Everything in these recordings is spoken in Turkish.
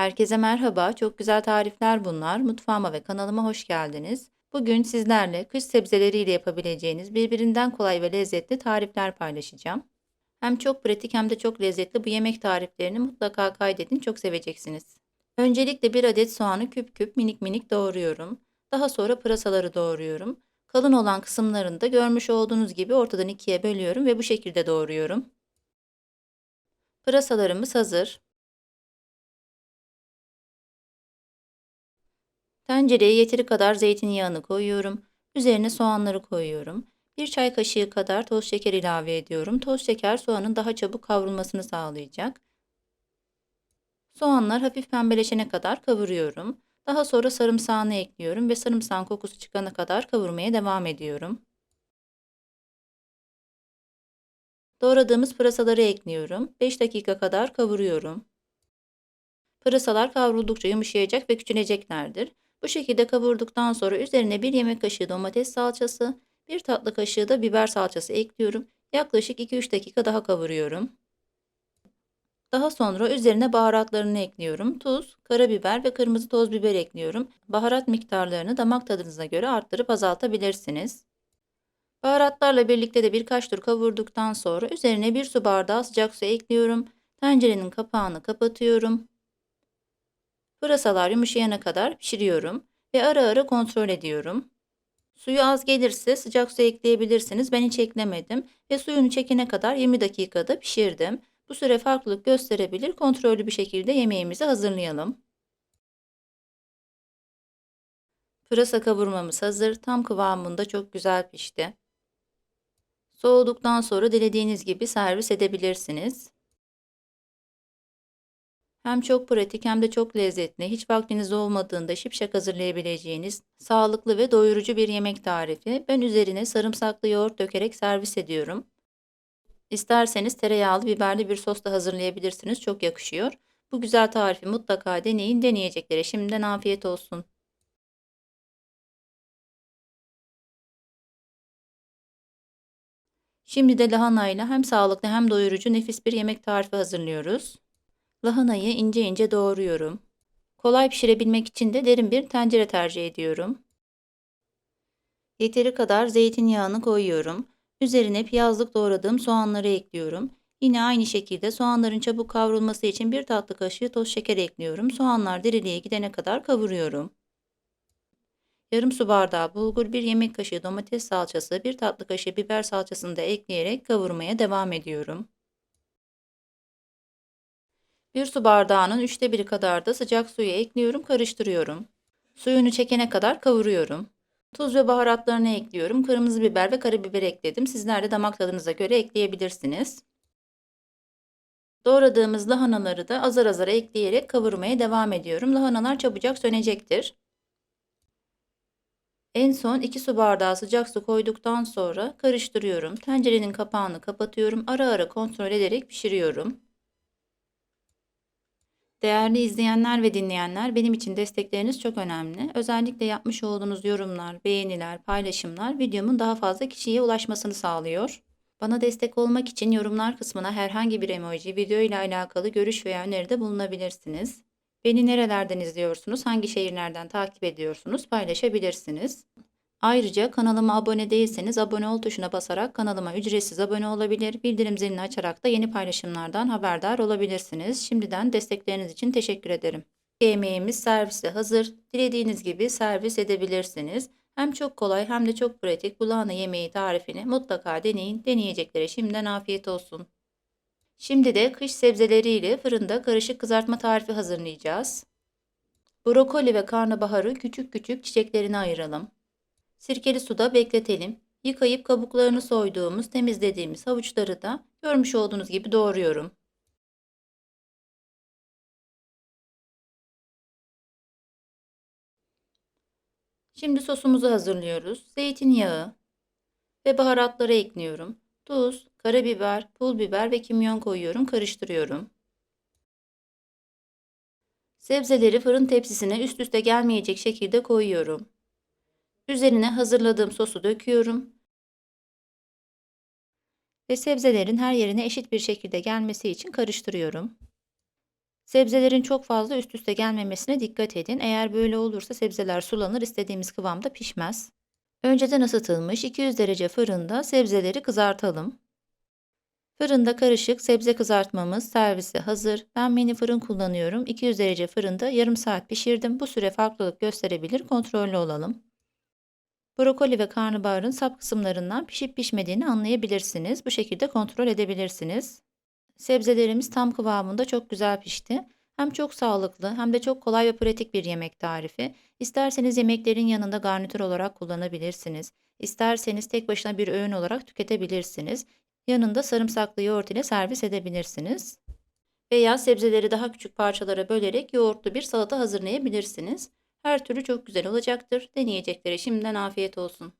Herkese merhaba, çok güzel tarifler bunlar. Mutfağıma ve kanalıma hoş geldiniz. Bugün sizlerle kış sebzeleriyle yapabileceğiniz birbirinden kolay ve lezzetli tarifler paylaşacağım. Hem çok pratik hem de çok lezzetli bu yemek tariflerini mutlaka kaydedin, çok seveceksiniz. Öncelikle bir adet soğanı küp küp minik minik doğruyorum. Daha sonra pırasaları doğruyorum. Kalın olan kısımlarını da görmüş olduğunuz gibi ortadan ikiye bölüyorum ve bu şekilde doğruyorum. Pırasalarımız hazır. Tencereye yeteri kadar zeytinyağını koyuyorum. Üzerine soğanları koyuyorum. Bir çay kaşığı kadar toz şeker ilave ediyorum. Toz şeker soğanın daha çabuk kavrulmasını sağlayacak. Soğanlar hafif pembeleşene kadar kavuruyorum. Daha sonra sarımsağını ekliyorum ve sarımsağın kokusu çıkana kadar kavurmaya devam ediyorum. Doğradığımız pırasaları ekliyorum. 5 dakika kadar kavuruyorum. Pırasalar kavruldukça yumuşayacak ve küçüleceklerdir. Bu şekilde kavurduktan sonra üzerine bir yemek kaşığı domates salçası, bir tatlı kaşığı da biber salçası ekliyorum. Yaklaşık 2-3 dakika daha kavuruyorum. Daha sonra üzerine baharatlarını ekliyorum. Tuz, karabiber ve kırmızı toz biber ekliyorum. Baharat miktarlarını damak tadınıza göre arttırıp azaltabilirsiniz. Baharatlarla birlikte de birkaç tur kavurduktan sonra üzerine bir su bardağı sıcak su ekliyorum. Tencerenin kapağını kapatıyorum. Pırasalar yumuşayana kadar pişiriyorum ve ara ara kontrol ediyorum. Suyu az gelirse sıcak su ekleyebilirsiniz. Ben hiç eklemedim ve suyunu çekene kadar 20 dakikada pişirdim. Bu süre farklılık gösterebilir. Kontrollü bir şekilde yemeğimizi hazırlayalım. Pırasa kavurmamız hazır. Tam kıvamında çok güzel pişti. Soğuduktan sonra dilediğiniz gibi servis edebilirsiniz. Hem çok pratik hem de çok lezzetli, hiç vaktiniz olmadığında şipşak hazırlayabileceğiniz sağlıklı ve doyurucu bir yemek tarifi. Ben üzerine sarımsaklı yoğurt dökerek servis ediyorum. İsterseniz tereyağlı biberli bir sos da hazırlayabilirsiniz. Çok yakışıyor. Bu güzel tarifi mutlaka deneyin. Deneyeceklere şimdiden afiyet olsun. Şimdi de lahanayla hem sağlıklı hem doyurucu nefis bir yemek tarifi hazırlıyoruz. Lahanayı ince ince doğruyorum. Kolay pişirebilmek için de derin bir tencere tercih ediyorum. Yeteri kadar zeytinyağını koyuyorum. Üzerine piyazlık doğradığım soğanları ekliyorum. Yine aynı şekilde soğanların çabuk kavrulması için bir tatlı kaşığı toz şeker ekliyorum. Soğanlar diriliğe gidene kadar kavuruyorum. Yarım su bardağı bulgur, bir yemek kaşığı domates salçası, bir tatlı kaşığı biber salçasını da ekleyerek kavurmaya devam ediyorum. Bir su bardağının üçte biri kadar da sıcak suyu ekliyorum, karıştırıyorum. Suyunu çekene kadar kavuruyorum. Tuz ve baharatlarını ekliyorum. Kırmızı biber ve karabiber ekledim. Sizler de damak tadınıza göre ekleyebilirsiniz. Doğradığımız lahanaları da azar azar ekleyerek kavurmaya devam ediyorum. Lahanalar çabucak sönecektir. En son 2 su bardağı sıcak su koyduktan sonra karıştırıyorum. Tencerenin kapağını kapatıyorum. Ara ara kontrol ederek pişiriyorum. Değerli izleyenler ve dinleyenler, benim için destekleriniz çok önemli. Özellikle yapmış olduğunuz yorumlar, beğeniler, paylaşımlar videomun daha fazla kişiye ulaşmasını sağlıyor. Bana destek olmak için yorumlar kısmına herhangi bir emoji, video ile alakalı görüş veya öneride bulunabilirsiniz. Beni nerelerden izliyorsunuz, hangi şehirlerden takip ediyorsunuz paylaşabilirsiniz. Ayrıca kanalıma abone değilseniz abone ol tuşuna basarak kanalıma ücretsiz abone olabilir, bildirim zilini açarak da yeni paylaşımlardan haberdar olabilirsiniz. Şimdiden destekleriniz için teşekkür ederim. Yemeğimiz servise hazır. Dilediğiniz gibi servis edebilirsiniz. Hem çok kolay hem de çok pratik bu lahana yemeği tarifini mutlaka deneyin. Deneyeceklere şimdiden afiyet olsun. Şimdi de kış sebzeleriyle fırında karışık kızartma tarifi hazırlayacağız. Brokoli ve karnabaharı küçük küçük çiçeklerine ayıralım. Sirkeli suda bekletelim. Yıkayıp kabuklarını soyduğumuz, temizlediğimiz havuçları da görmüş olduğunuz gibi doğruyorum. Şimdi sosumuzu hazırlıyoruz. Zeytinyağı ve baharatları ekliyorum. Tuz, karabiber, pul biber ve kimyon koyuyorum, karıştırıyorum. Sebzeleri fırın tepsisine üst üste gelmeyecek şekilde koyuyorum. Üzerine hazırladığım sosu döküyorum. Ve sebzelerin her yerine eşit bir şekilde gelmesi için karıştırıyorum. Sebzelerin çok fazla üst üste gelmemesine dikkat edin. Eğer böyle olursa sebzeler sulanır, istediğimiz kıvamda pişmez. Önceden ısıtılmış 200 derece fırında sebzeleri kızartalım. Fırında karışık sebze kızartmamız servise hazır. Ben mini fırın kullanıyorum. 200 derece fırında yarım saat pişirdim. Bu süre farklılık gösterebilir, kontrollü olalım. Brokoli ve karnabaharın sap kısımlarından pişip pişmediğini anlayabilirsiniz. Bu şekilde kontrol edebilirsiniz. Sebzelerimiz tam kıvamında çok güzel pişti. Hem çok sağlıklı hem de çok kolay ve pratik bir yemek tarifi. İsterseniz yemeklerin yanında garnitür olarak kullanabilirsiniz. İsterseniz tek başına bir öğün olarak tüketebilirsiniz. Yanında sarımsaklı yoğurt ile servis edebilirsiniz. Veya sebzeleri daha küçük parçalara bölerek yoğurtlu bir salata hazırlayabilirsiniz. Her türlü çok güzel olacaktır. Deneyeceklere şimdiden afiyet olsun.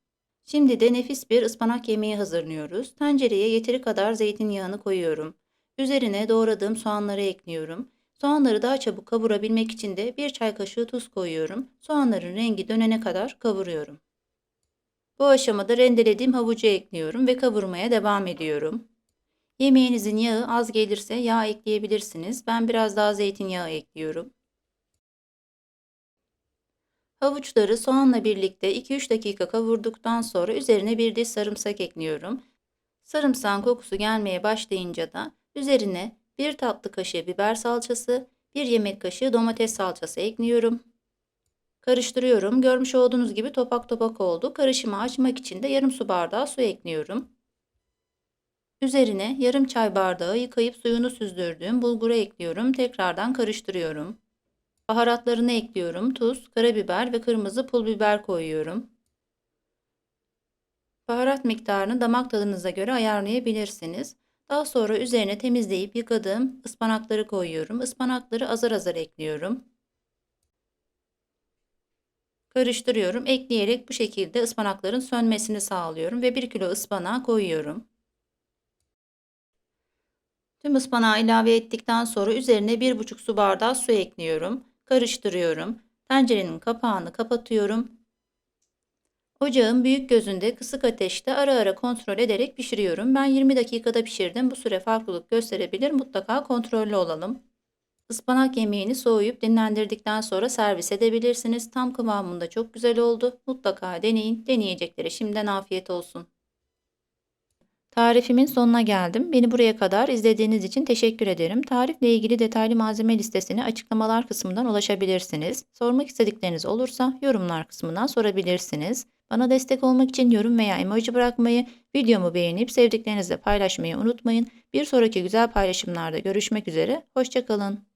Şimdi de nefis bir ıspanak yemeği hazırlıyoruz. Tencereye yeteri kadar zeytinyağını koyuyorum. Üzerine doğradığım soğanları ekliyorum. Soğanları daha çabuk kavurabilmek için de bir çay kaşığı tuz koyuyorum. Soğanların rengi dönene kadar kavuruyorum. Bu aşamada rendelediğim havucu ekliyorum ve kavurmaya devam ediyorum. Yemeğinizin yağı az gelirse yağ ekleyebilirsiniz. Ben biraz daha zeytinyağı ekliyorum. Havuçları soğanla birlikte 2-3 dakika kavurduktan sonra üzerine bir diş sarımsak ekliyorum. Sarımsağın kokusu gelmeye başlayınca da üzerine 1 tatlı kaşığı biber salçası, 1 yemek kaşığı domates salçası ekliyorum. Karıştırıyorum. Görmüş olduğunuz gibi topak topak oldu. Karışımı açmak için de yarım su bardağı su ekliyorum. Üzerine yarım çay bardağı yıkayıp suyunu süzdürdüğüm bulguru ekliyorum. Tekrardan karıştırıyorum. Baharatlarını ekliyorum. Tuz, karabiber ve kırmızı pul biber koyuyorum. Baharat miktarını damak tadınıza göre ayarlayabilirsiniz. Daha sonra üzerine temizleyip yıkadığım ıspanakları koyuyorum. Ispanakları azar azar ekliyorum. Karıştırıyorum. Ekleyerek bu şekilde ıspanakların sönmesini sağlıyorum ve 1 kilo ıspanağı koyuyorum. Tüm ıspanağı ilave ettikten sonra üzerine 1,5 su bardağı su ekliyorum. Karıştırıyorum. Tencerenin kapağını kapatıyorum. Ocağın büyük gözünde kısık ateşte ara ara kontrol ederek pişiriyorum. Ben 20 dakikada pişirdim. Bu süre farklılık gösterebilir. Mutlaka kontrollü olalım. Ispanak yemeğini soğuyup dinlendirdikten sonra servis edebilirsiniz. Tam kıvamında çok güzel oldu. Mutlaka deneyin. Deneyeceklere şimdiden afiyet olsun. Tarifimin sonuna geldim. Beni buraya kadar izlediğiniz için teşekkür ederim. Tarifle ilgili detaylı malzeme listesine açıklamalar kısmından ulaşabilirsiniz. Sormak istedikleriniz olursa yorumlar kısmından sorabilirsiniz. Bana destek olmak için yorum veya emoji bırakmayı, videomu beğenip sevdiklerinizle paylaşmayı unutmayın. Bir sonraki güzel paylaşımlarda görüşmek üzere. Hoşçakalın.